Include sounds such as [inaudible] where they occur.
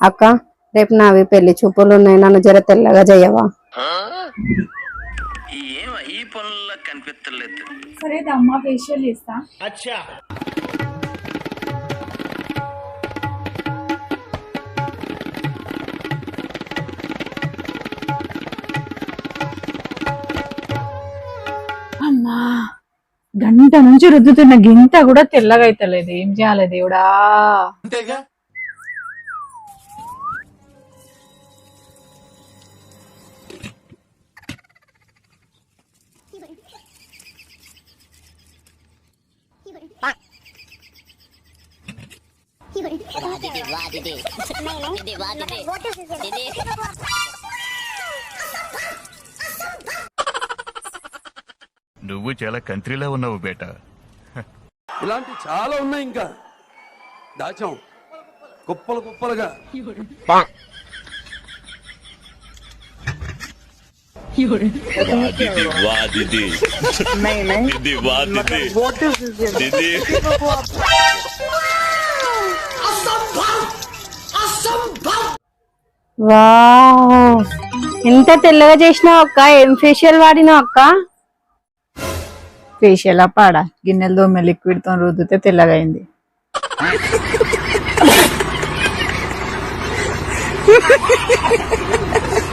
అక్క రేపు నావి పెళ్ళి చూపులు ఉన్నాయి నన్ను జర తెల్లగా చెయ్యవా ఏం ఈ పనుల్లో కనిపించలేదు సరే అమ్మ ఫేషియల్ చేస్తా. అమ్మా గంట నుంచి రుద్దుతున్న గింత కూడా తెల్లగా అయితలేదు. ఏం చేయాలి దేవుడా? నువ్వు చాలా కంట్రీలో ఉన్నావు బేటా. ఇలాంటి చాలా ఉన్నాయి ఇంకా. దాచాం. కుప్పలు కుప్పలుగా. వా ఎంత తెల్లగా చేసినావు అక్క? ఏం ఫేషియల్ వాడినావు అక్క? ఫేషియల్ పాడా. గిన్నెల దోమ లిక్విడ్తో రుద్దితే తెల్లగా అయింది [laughs]